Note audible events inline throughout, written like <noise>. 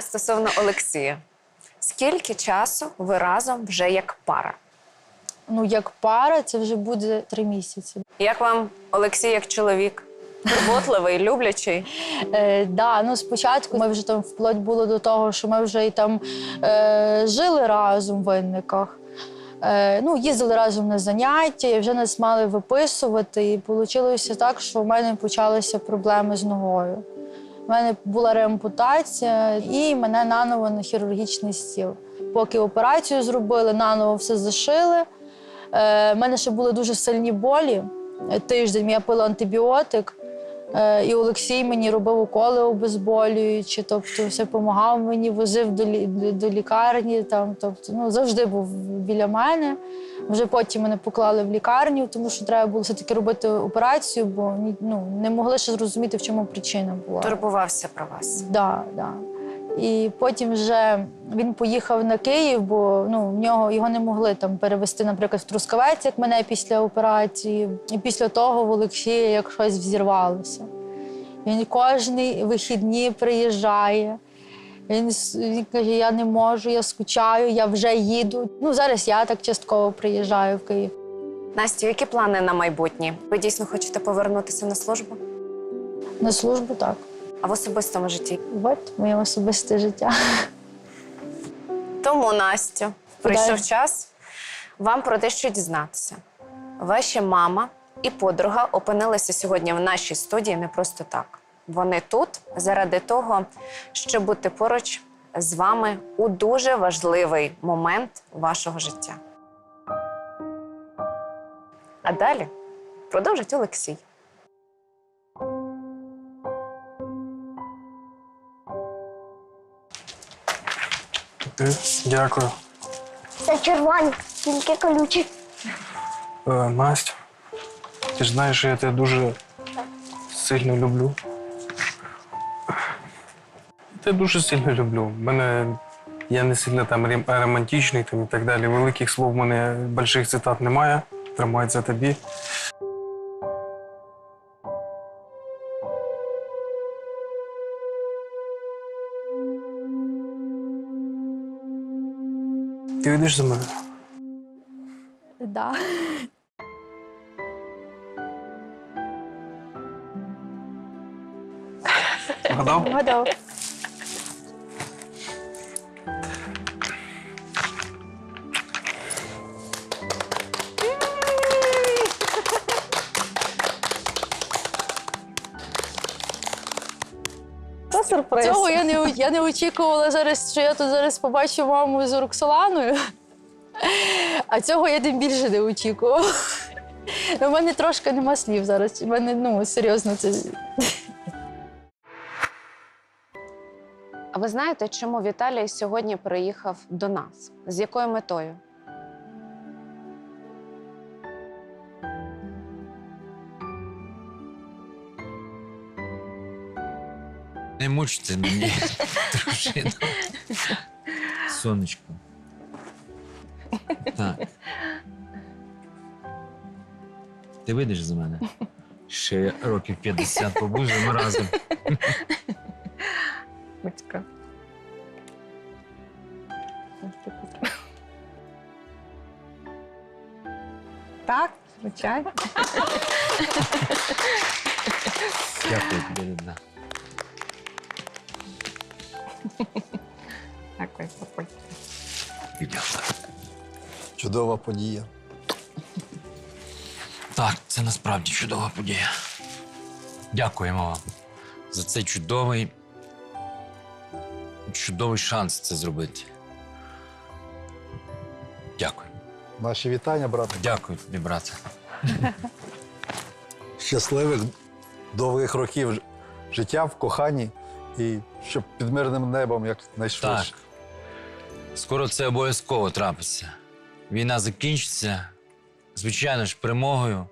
стосовно Олексія. Скільки часу ви разом вже як пара? Ну, як пара, це вже буде три місяці. Як вам Олексій як чоловік? Турботливий, люблячий? <laughs> Е, да, ну спочатку ми вже там вплоть було до того, що ми вже і там е, жили разом в винниках. Е, ну, їздили разом на заняття, і вже нас мали виписувати. І вийшло так, що в мене почалися проблеми з ногою. У мене була реампутація, і мене наново на хірургічний стіл. Поки операцію зробили, наново все зашили. Е, в мене ще були дуже сильні болі. Е, Тиждень я пила антибіотик. Е, І Олексій мені робив уколи обезболюючі, тобто все допомагав мені, возив до лікарні. Там, тобто, ну, завжди був біля мене. Вже потім мене поклали в лікарню, тому що треба було все-таки робити операцію, бо ну, не могли ще зрозуміти, в чому причина була. Турбувався про вас. Да, да. І потім вже він поїхав на Київ, бо ну, в нього його не могли там перевести, наприклад, в Трускавець, як мене після операції. І після того в Олексія як щось взірвалося. Він кожні вихідні приїжджає. Він, каже: я не можу, я скучаю, я вже їду. Ну, зараз я так частково приїжджаю в Київ. Настю, які плани на майбутнє? Ви дійсно хочете повернутися на службу? На службу так. А в особистому житті? От моє особисте життя. Тому, Настю, прийшов Куди? час вам про дещо дізнатися. Ваша мама і подруга опинилися сьогодні в нашій студії не просто так. Вони тут заради того, щоб бути поруч з вами у дуже важливий момент вашого життя. А далі продовжить Олексій. Дякую. Це червоні, тільки колючі. Е, Настя, ти ж знаєш, що я тебе дуже сильно люблю. Я дуже сильно люблю. Мене я не сильно там романтичний там, і так далі. Великих слов в мене больших цитат немає. Тримається тобі. Ти вийдеш за мене? Да. Гадав? Гадав. Сюрприз. Цього я не, я не очікувала зараз, що я тут зараз побачу маму з Роксоланою. А цього я тим більше не очікувала. У мене трошки нема слів зараз. У мене, ну, серйозно, це. А ви знаєте, чому Віталій сьогодні приїхав до нас? З якою метою? Не мучте мені, <laughs> дружину. Сонечко. Так. Ти вийдеш за мене? Ще років 50 побудемо разом. Батька. Так, звичайно. Дякую тобі, <laughs> Дякую, папуль. Чудова подія. Так, це насправді чудова подія. Дякуємо вам за цей чудовий, чудовий шанс це зробити. Дякую. Наші вітання, брате. Дякую тобі, брате. Щасливих довгих років життя в коханні і щоб під мирним небом якнайшвидше. Так. Скоро це обов'язково трапиться. Війна закінчиться. Звичайно ж, перемогою.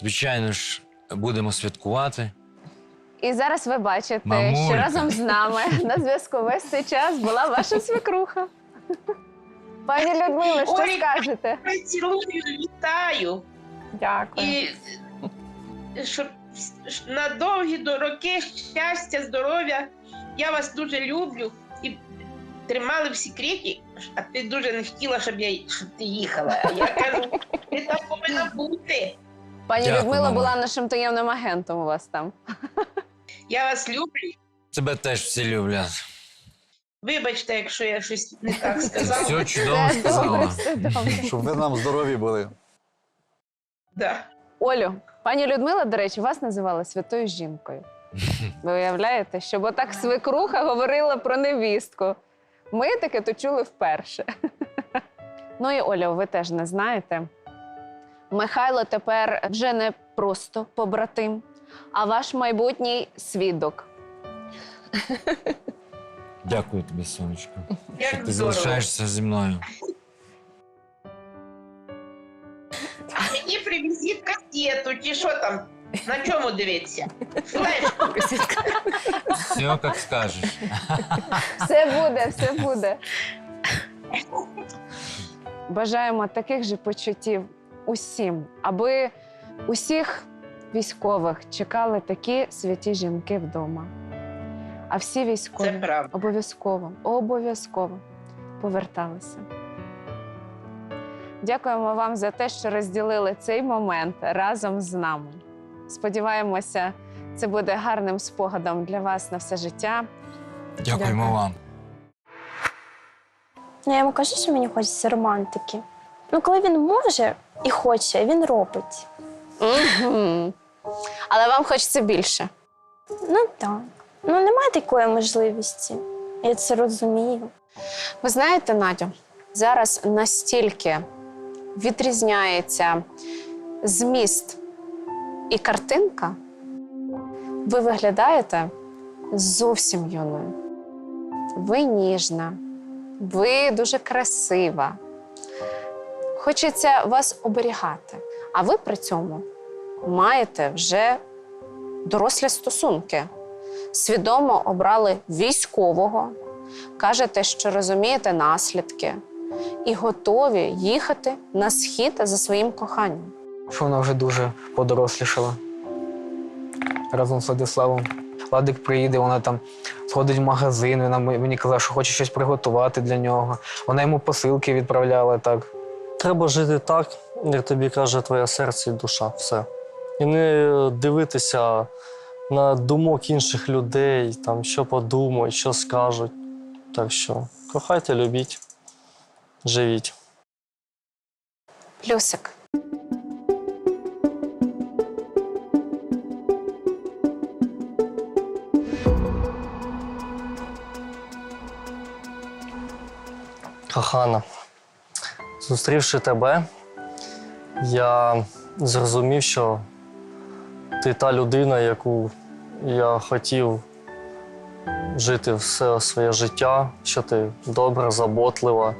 Звичайно ж, будемо святкувати. І зараз ви бачите, Мамулька. що разом з нами на зв'язку весь цей час була ваша свекруха. Пані Людмила, що Ой. скажете? Цілую, вітаю. Дякую. І щоб на довгі роки щастя, здоров'я. Я вас дуже люблю. і тримали в секреті, а ти дуже не хотіла, щоб я щоб ти їхала. А я кажу, ти там повинна бути. Пані Дякую, Людмила мама. була нашим таємним агентом у вас там. Я вас люблю. Тебе теж всі люблять. Вибачте, якщо я щось не так сказала. Все чудово сказала. Щоб ви нам здорові були. Да. Олю, пані Людмила, до речі, вас називала святою жінкою. <laughs> Ви уявляєте, щоб отак свекруха говорила про невістку. Ми таке то чули вперше. <laughs> Ну і Оля, ви теж не знаєте. Михайло тепер вже не просто побратим, а ваш майбутній свідок. Дякую тобі, сонечко, що ти здорово. залишаєшся зі мною. Привезіть касету, чи що там? На чому дивитися? Флешку. Все, як скажеш. Все буде, все буде. Бажаємо таких же почуттів усім, аби усіх військових чекали такі святі жінки вдома. А всі військові обов'язково, обов'язково поверталися. Дякуємо вам за те, що розділили цей момент разом з нами. Сподіваємося, це буде гарним спогадом для вас на все життя. Дякуємо Дякую. вам. Ну, я йому кажу, що мені хочеться романтики. Ну, коли він може і хоче, він робить. Мгм. Але вам хочеться більше. Ну так. Ну, немає такої можливості. Я це розумію. Ви знаєте, Надю, зараз настільки відрізняється зміст і картинка, ви виглядаєте зовсім юною. Ви ніжна, ви дуже красива. Хочеться вас оберігати, а ви при цьому маєте вже дорослі стосунки. Свідомо обрали військового, кажете, що розумієте наслідки і готові їхати на схід за своїм коханням. що вона вже дуже подорослішала разом з Владиславом. Владик приїде, вона там сходить в магазин, вона мені казала, що хоче щось приготувати для нього. Вона йому посилки відправляла так. Треба жити так, як тобі каже твоє серце і душа. Все. І не дивитися на думок інших людей, там, що подумають, що скажуть. Так що кохайте, любіть, живіть. Плюсик. Кохана, зустрівши тебе, я зрозумів, що ти та людина, яку я хотів жити все своє життя, що ти добра, заботлива,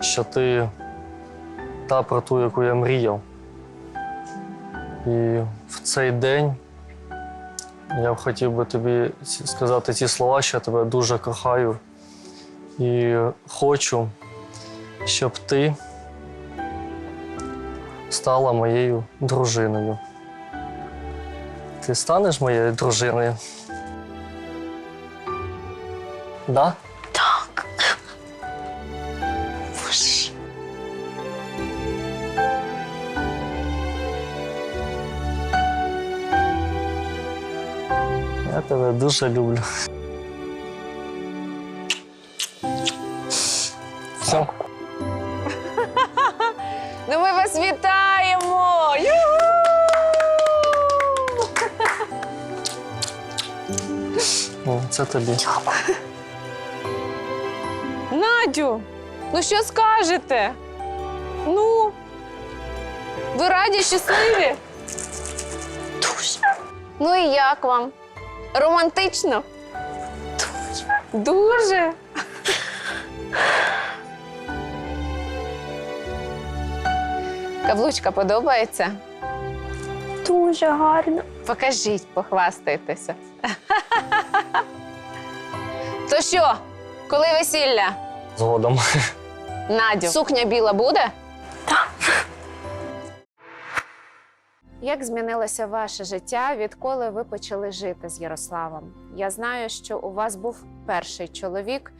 що ти та про ту, яку я мріяв. І в цей день я хотів би тобі сказати ці слова, що я тебе дуже кохаю. І хочу, щоб ти стала моєю дружиною. Ти станеш моєю дружиною? Да? Я тебе дуже люблю. Все. Ну ми вас вітаємо! Ю-ху! О, Це тобі. Надю, ну що скажете? Ну, ви раді, щасливі? Дуже. Ну і як вам? Романтично? Дуже. Дуже. Каблучка подобається? Дуже гарно. Покажіть, похвастайтеся. То що, коли весілля? Згодом. Надю, сукня біла буде? Як змінилося ваше життя, відколи ви почали жити з Ярославом? Я знаю, що у вас був перший чоловік,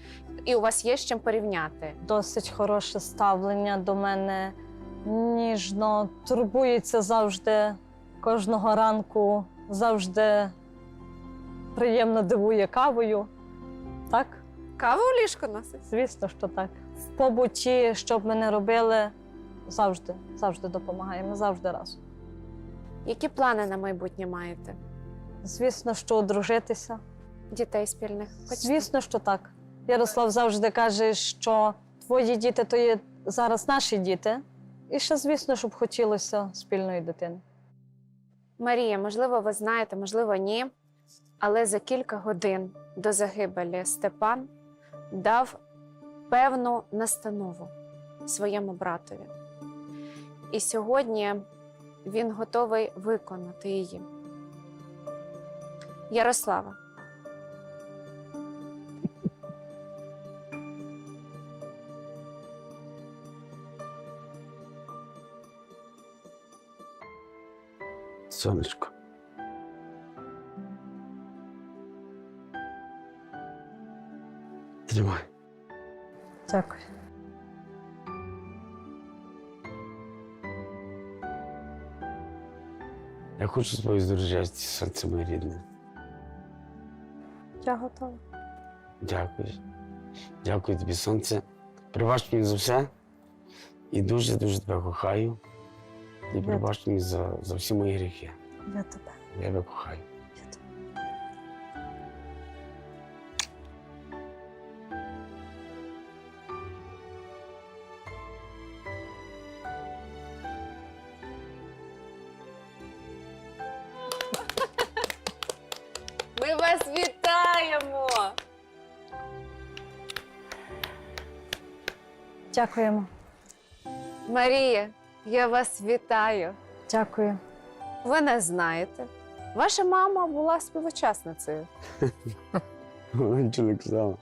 і у вас є з чим порівняти. Досить хороше ставлення до мене. Ніжно турбується завжди кожного ранку, завжди приємно дивує кавою. Так? Каву в ліжко носить? Звісно, що так. В побуті, що б ми не робили, завжди, завжди допомагає. Ми завжди разом. Які плани на майбутнє маєте? Звісно, що одружитися. Дітей спільних? Хочете? Звісно, що так. Ярослав завжди каже, що твої діти то є зараз наші діти. І ще, звісно, щоб хотілося спільної дитини. Марія, можливо, ви знаєте, можливо, ні. Але за кілька годин до загибелі Степан дав певну настанову своєму братові. І сьогодні він готовий виконати її. Ярослава, Сонечко. Тримай. Дякую. Хочу з тобою здружатися, сонце моє рідне. Я готова. Дякую. Дякую тобі, сонце. Прибач мені за все. І дуже-дуже тебе кохаю. І прибач мені за, за всі мої гріхи. Я тебе. Я тебе кохаю. Дякуємо. Марія, я вас вітаю. Дякую. Ви не знаєте. Ваша мама була співучасницею. <laughs> Вона сказала.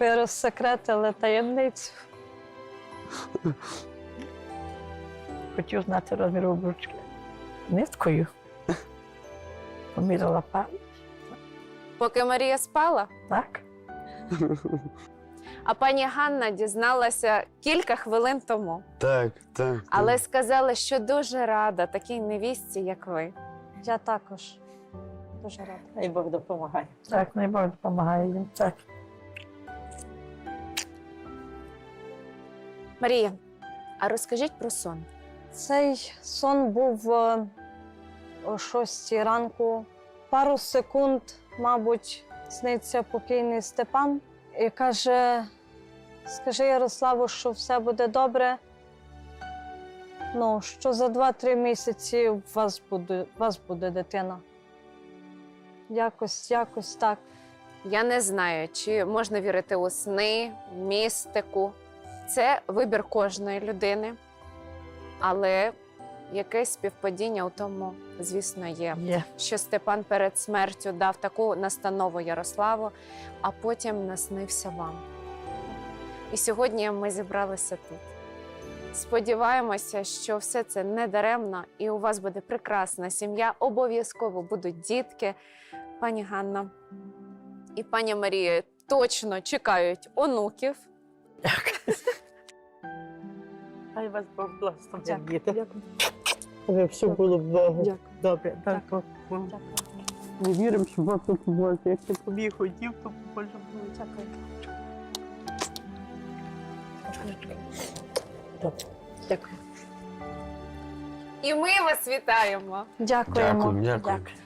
Ви розсекретили таємницю. Хотів знати розмір обручки. Ниткою. Поміряла пар. Поки Марія спала, Так? <laughs> а пані Ганна дізналася кілька хвилин тому, Так, так. але сказала, що дуже рада такій невістці, як ви. Я також дуже рада. Най Бог допомагає. Так, най Бог допомагає їм. Так. Марія, а розкажіть про сон. Цей сон був е, о 6 ранку. Пару секунд, мабуть, сниться покійний Степан і каже: скажи Ярославу, що все буде добре. Ну, що за 2-3 місяці у вас буде, у вас буде дитина. Якось, якось так. Я не знаю, чи можна вірити у сни, містику. Це вибір кожної людини, але якесь співпадіння у тому, звісно, є. Є. Що Степан перед смертю дав таку настанову Ярославу, а потім наснився вам. І сьогодні ми зібралися тут. Сподіваємося, що все це не даремно, і у вас буде прекрасна сім'я. Обов'язково будуть дітки. Пані Ганна і пані Марія точно чекають онуків. Хай вас Бог благословить, Дякую. діти. Дякую. Все було Богу. Дякую. Добре. Дякую. Дякую. Ми віримо, що Бог тут поможе. Якщо тобі хотів, то Бог. Дякую. Дякую. І ми вас вітаємо. Дякуємо. Дякую, дякую. Дякую.